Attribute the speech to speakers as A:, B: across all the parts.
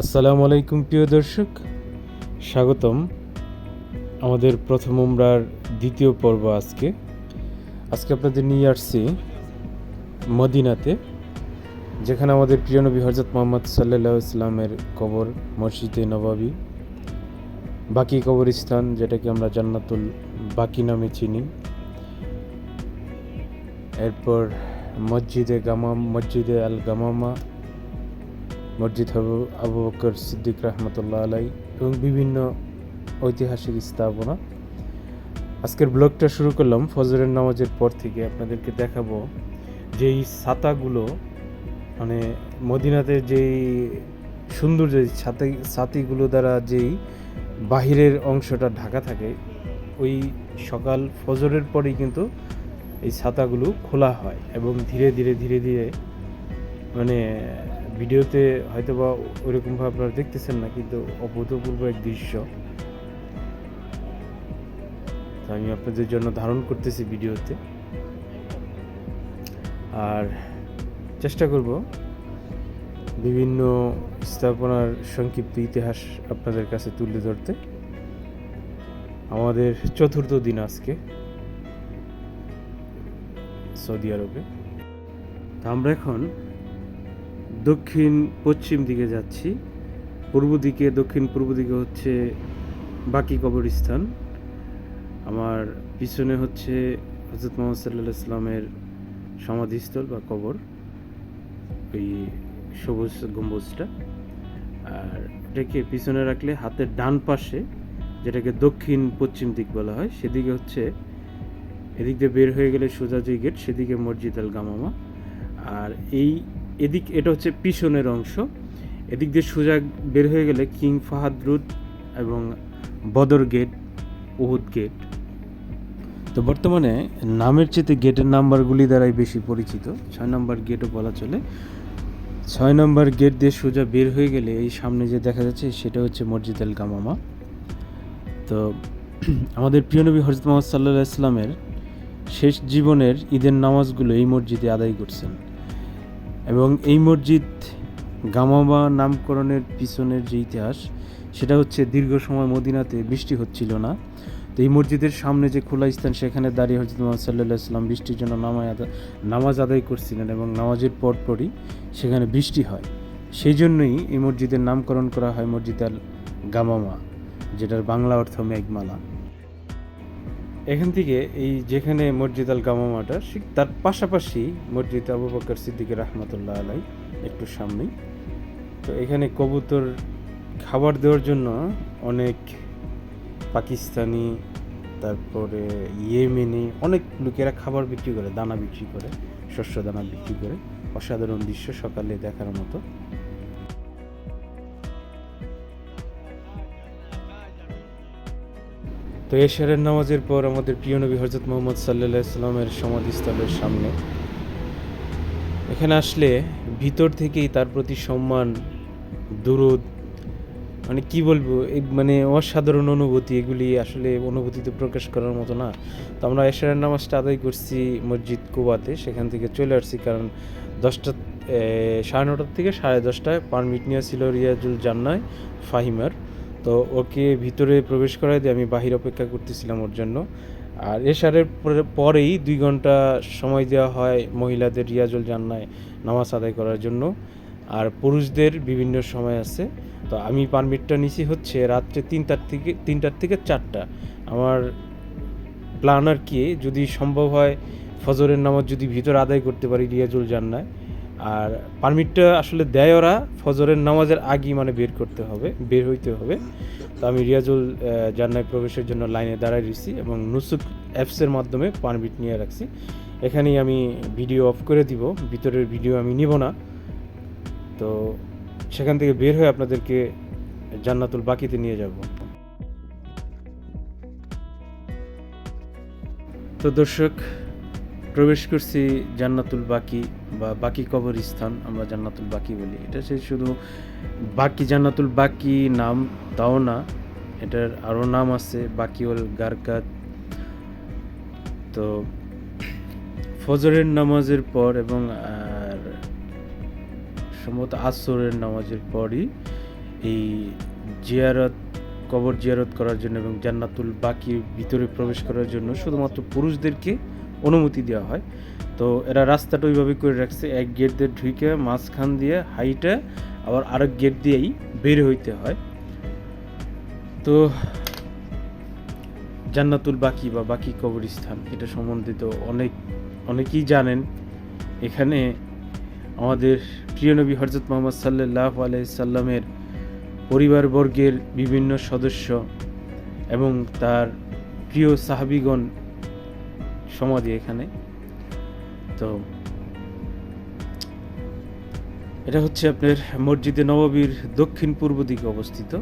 A: আসসালামু আলাইকুম, প্রিয় দর্শক। স্বাগতম আমাদের প্রথম উমরার দ্বিতীয় পর্ব আজকে। আজকে আপনাদের নিয়ে আসছি মদিনাতে, যেখানে আমাদের প্রিয় নবী হজরত মোহাম্মদ সাল্লাহ ইসলামের কবর, মসজিদে নবাবী। বাকি কবরস্থান, যেটাকে আমরা জান্নাতুল বাকি নামে চিনি। এরপর মসজিদে গামাম, মসজিদে আল গামামা মসজিদ আবু আবু বকর সিদ্দিক রহমতুল্লাহ আলাই এবং বিভিন্ন ঐতিহাসিক স্থাপনা। আজকের ব্লগটা শুরু করলাম ফজরের নামাজের পর থেকে আপনাদেরকে দেখাবো যে এই ছাতাগুলো মানে মদিনাতে যেই সুন্দর যে ছাতি, ছাতিগুলো দ্বারা যেই বাহিরের অংশটা ঢাকা থাকে, ওই সকাল ফজরের পরেই কিন্তু এই ছাতাগুলো খোলা হয় এবং ধীরে ধীরে ধীরে ধীরে মানে ভিডিওতে হয়তো বা ওইরকমভাবে আপনারা দেখতেছেন না, কিন্তু অভূতপূর্ব এক দৃশ্য। আমি আপনাদের জন্য ধারণ করতেছি ভিডিওতে। আর চেষ্টা করব বিভিন্ন স্থাপনার সংক্ষিপ্ত ইতিহাস আপনাদের কাছে তুলে ধরতে। আমাদের চতুর্থ দিন আজকে, সৌদি আরবে। তা আমরা এখন দক্ষিণ পশ্চিম দিকে যাচ্ছি। পূর্ব দিকে, দক্ষিণ পূর্ব দিকে হচ্ছে বাকি কবরস্থান। আমার পিছনে হচ্ছে হজরত মোহাম্মদ সাল্লাহ ইসলামের সমাধিস্থল বা কবর। ওই সবুজ গম্বুজটা। আর এটাকে পিছনে রাখলে হাতের ডান পাশে যেটাকে দক্ষিণ পশ্চিম দিক বলা হয়, সেদিকে হচ্ছে এদিক দিয়ে বের হয়ে গেলে সোজা যে গেট, সেদিকে মসজিদ আল গামামা আর এই এদিক এটা হচ্ছে পিছনের অংশ। এদিক দিয়ে সোজা বের হয়ে গেলে কিং ফাহাদ রুট এবং বদর গেট, উহুদ গেট। তো বর্তমানে নামের চেয়ে গেটের নাম্বারগুলি দ্বারাই বেশি পরিচিত। ছয় নম্বর গেটও বলা চলে। ছয় নম্বর গেট দিয়ে সোজা বের হয়ে গেলে এই সামনে যে দেখা যাচ্ছে, সেটা হচ্ছে মসজিদ আল গামামা। তো আমাদের প্রিয় নবী হজরত মোহাম্মদ সাল্লাহ ইসলামের শেষ জীবনের ঈদের নামাজগুলো এই মসজিদে আদায় করছেন। এবং এই মসজিদ গামামা নামকরণের পিছনের যে ইতিহাস, সেটা হচ্ছে দীর্ঘ সময় মদিনাতে বৃষ্টি হচ্ছিল না। তো এই মসজিদের সামনে যে খোলা স্থান, সেখানে দাঁড়িয়ে হজরত মোহাম্মদ সাল্লাহ ইসলাম বৃষ্টির জন্য আদা, নামাজ আদায় করছিলেন এবং নামাজের পরপরই সেখানে বৃষ্টি হয়। সেই জন্যই এই মসজিদের নামকরণ করা হয় মসজিদ আল গামামা যেটার বাংলা অর্থ মেঘমালা। এখান থেকে এই যেখানে মসজিদ আল গামামাটা ঠিক তার পাশাপাশি মসজিদ আবু বকর সিদ্দিক রহমতুল্লাহ আলাই একটু সামনেই। তো এখানে কবুতর খাবার দেওয়ার জন্য অনেক পাকিস্তানি, তারপরে ইয়েমেনি, অনেক লোকেরা খাবার বিক্রি করে, দানা বিক্রি করে, শস্য দানা বিক্রি করে। অসাধারণ দৃশ্য সকালে দেখার মতো। তো এশারের নামাজের পর আমাদের প্রিয় নবী হজরত মোহাম্মদ সাল্লাহ ইসলামের সমাধিস্থলের সামনে। এখানে আসলে ভিতর থেকেই তার প্রতি সম্মান, দুরুদ মানে কি বলব মানে অসাধারণ অনুভূতি, এগুলি আসলে অনুভূতিতে প্রকাশ করার মতো না। তো আমরা এশারের নামাজটা আদায় করছি মসজিদ কুবাতে, সেখান থেকে চলে আসছি কারণ দশটা সাড়ে নটার থেকে সাড়ে দশটায় পারমিট নিয়ে ছিল রিয়াজুল জান্নায় ফাহিমার। তো ওকে ভিতরে প্রবেশ করায় দিয়ে আমি বাহির অপেক্ষা করতেছিলাম ওর জন্য। আর এশারের পরে- পরেই দুই ঘণ্টা সময় দেওয়া হয় মহিলাদের রিয়াজুল জান্নায় নামাজ আদায় করার জন্য। আর পুরুষদের বিভিন্ন সময় আছে। তো আমি পারমিটটা নিছি হচ্ছে রাত্রে তিনটার থেকে তিনটার থেকে চারটা। আমার প্ল্যান আর কি, যদি সম্ভব হয় ফজরের নামাজ যদি ভিতর আদায় করতে পারি রিয়াজুল জান্নায়। আর পারমিটটা আসলে দেয় ওরা, ফজরের নামাজের আগেই মানে বের করতে হবে, বের হইতে হবে। তো আমি রিয়াজুল জান্নায় প্রবেশের জন্য লাইনে দাঁড়ায় রয়েছি এবং নুসুক অ্যাপসের মাধ্যমে পারমিট নিয়ে রাখছি। এখানেই আমি ভিডিও অফ করে দিব, ভিতরের ভিডিও আমি নিব না। তো সেখান থেকে বের হয়ে আপনাদেরকে জান্নাতুল বাকিতে নিয়ে যাব। তো দর্শক প্রবেশ করছি জান্নাতুল বাকি বা বাকি কবরস্থান, আমরা জান্নাতুল বাকি বলি। এটা সে শুধু বাকি জান্নাতুল বাকি নাম তাও না, এটার আরও নাম আছে, বাকিউল গারকাত। তো ফজরের নামাজের পর এবং আর সম্ভবত আসরের নামাজের পরই এই জিয়ারত, কবর জিয়ারত করার জন্য এবং জান্নাতুল বাকির ভিতরে প্রবেশ করার জন্য শুধুমাত্র পুরুষদেরকে অনুমতি দেওয়া হয়। তো এরা রাস্তাটা ওইভাবে করে রাখছে, এক গেট দিয়ে ঢুকে মাঝখান দিয়ে হাইটে আবার আরেক গেট দিয়েই বের হইতে হয়। তো জান্নাতুল বাকি বা বাকি কবরস্থান, এটা সম্বন্ধিত অনেক, অনেকেই জানেন। এখানে আমাদের প্রিয় নবী হজরত মোহাম্মদ সাল্লাহ আলাইসাল্লামের পরিবারবর্গের বিভিন্ন সদস্য এবং তার প্রিয় সাহাবিগণ সমাধি এখানে। তো এটা হচ্ছে আপনার মসজিদে নবাবীর দক্ষিণ পূর্ব দিকে অবস্থিত।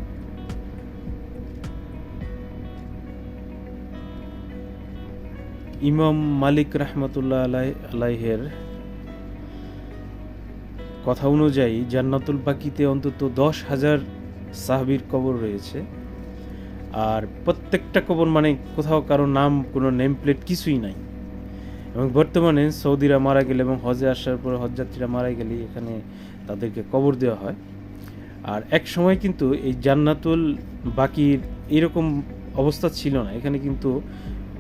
A: ইমাম মালিক রহমতুল্লাহ আলাই আলাইহের কথা অনুযায়ী জান্নাতুল বাকিতে অন্তত দশ হাজার সাহাবির কবর রয়েছে। আর প্রত্যেকটা কবর মানে কোথাও কারও নাম, কোনো নেম প্লেট কিছুই নাই। এবং বর্তমানে সৌদিরা মারা গেলে এবং হজে আসার পর হজযাত্রীরা মারা গেলে এখানে তাদেরকে কবর দেওয়া হয়। আর এক সময় কিন্তু এই জান্নাতুল বাকির এরকম অবস্থা ছিল না। এখানে কিন্তু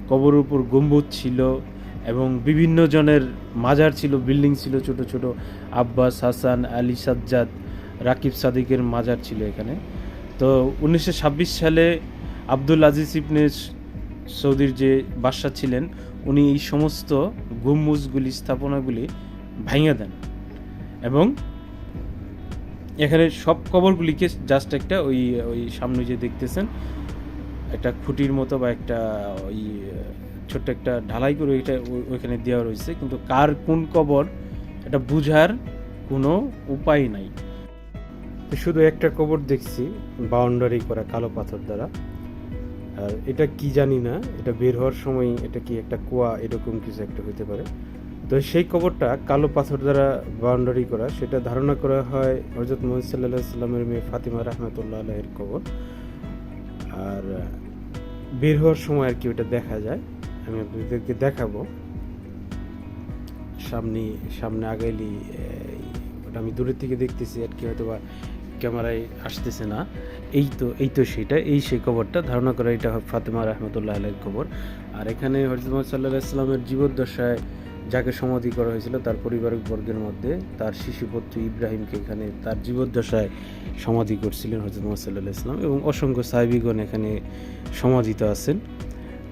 A: কবরের উপর গম্বুজ ছিল এবং বিভিন্ন জনের মাজার ছিল, বিল্ডিং ছিল, ছোট ছোট। আব্বাস, হাসান, আলী, সাজ্জাদ, রাকিব সাদিকের মাজার ছিল এখানে। তো উনিশশো ছাব্বিশ সালে আব্দুল আজিজ ইবনে সৌদির যে বাদশা ছিলেন, উনি এই সমস্ত গম্বুজগুলি স্থাপনাগুলি ভাঙিয়ে দেন এবং এখানে সব কবরগুলিকে জাস্ট একটা ওই ওই সামনে যে দেখতেছেন, একটা খুঁটির মতো বা একটা ওই, ছোট্ট একটা ঢালাই করে এটা ওইখানে দেওয়া রয়েছে, কিন্তু কার কোন কবর এটা বুঝার কোনো উপায় নাই। শুধু একটা কবর দেখছি, বাউন্ডারি করা কালো পাথর দ্বারা। আর এটা কি জানি না, এটা বের হওয়ার সময় এটা কি একটা কুয়া, এরকম কিছু একটা হতে পারে। তো সেই কবরটা কালো পাথর দ্বারা বাউন্ডারি করা, সেটা ধারণা করা হয় হজরত মোহাম্মদ সাল্লাহ সাল্লামের মেয়ে ফাতিমা রহমতুল্লাহ আলাহের কবর। আর বের হওয়ার সময় আর কি ওটা দেখা যায়। আমি আপনাদেরকে দেখাবো। সামনে সামনে আগাইলি ওটা আমি দূরের থেকে দেখতেছি আর কি হয়তো বা ক্যামেরায় আসতেছে না। এই তো এই তো সেটা, এই সেই কবরটা। ধারণা করা এটা ফাতেমা রহমতুল্লাহ আলের কবর। আর এখানে হজরত মোহাম্মদ সাল্লাহ ইসলামের জীবদ্দশায় যাকে সমাধি করা হয়েছিল, তার পরিবারক বর্গের মধ্যে তার শিশুপুত্র ইব্রাহিমকে এখানে তার জীবদ্দশায় সমাধি করছিলেন হজরত মোহাম্মদ সাল্লাহ ইসলাম এবং অসংখ্য সাহেবিগণ এখানে সমাধিত আছেন।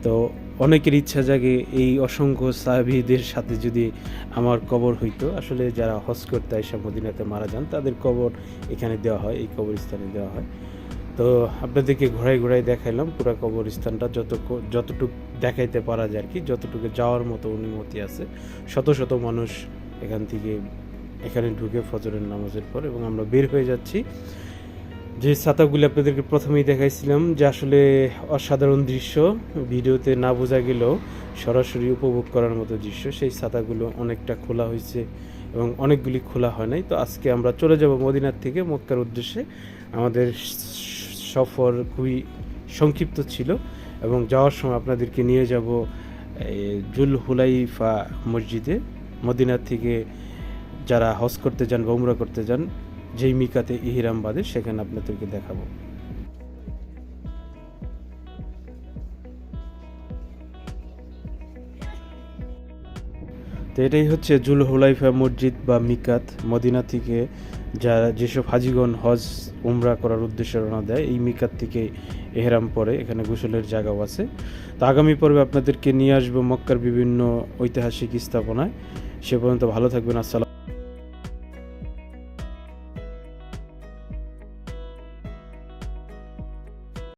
A: তো অনেকের ইচ্ছা জাগে এই অসংখ্য সাহাবিদের সাথে যদি আমার কবর হইতো। আসলে যারা হজ করতে আইসা মদিনাতে মারা যান, তাদের কবর এখানে দেওয়া হয়, এই কবরস্থানে দেওয়া হয়। তো আপনাদেরকে ঘোরায় ঘোরায় দেখাইলাম পুরো কবরস্থানটা। যত যতটুকু দেখাইতে পারা যায় আর কি, যতটুকু যাওয়ার মতো অনুমতি আছে। শত শত মানুষ এখান থেকে, এখানে ঢুকে ফজরের নামাজের পর এবং আমরা বের হয়ে যাচ্ছি। যে ছাতাগুলি আপনাদেরকে প্রথমেই দেখাইছিলাম, যে আসলে অসাধারণ দৃশ্য, ভিডিওতে না বোঝা গেলেও সরাসরি উপভোগ করার মতো দৃশ্য, সেই ছাতাগুলো অনেকটা খোলা হয়েছে এবং অনেকগুলি খোলা হয় নাই। তো আজকে আমরা চলে যাব মদিনার থেকে, মক্কার উদ্দেশ্যে। আমাদের সফর খুবই সংক্ষিপ্ত ছিল এবং যাওয়ার সময় আপনাদেরকে নিয়ে যাব জুল হুলাইফা মসজিদে। মদিনার থেকে যারা হজ করতে যান বা উমরা করতে যান যেই মিকাতে ইহিরাম বাদে, সেখানে আপনাদেরকে দেখাবো। তো এটাই হচ্ছে জুল হুলাইফা মসজিদ বা মিকাত। মদিনা থেকে যারা যেসব হাজিগণ হজ, উমরা করার উদ্দেশ্যে রওনা দেয়, এই মিকাত থেকে এহরাম পরে এখানে গোসলের জায়গাও আছে। তো আগামী পর্বে আপনাদেরকে নিয়ে আসব মক্কার বিভিন্ন ঐতিহাসিক স্থাপনায়। সে পর্যন্ত ভালো থাকবেন, আসসালাম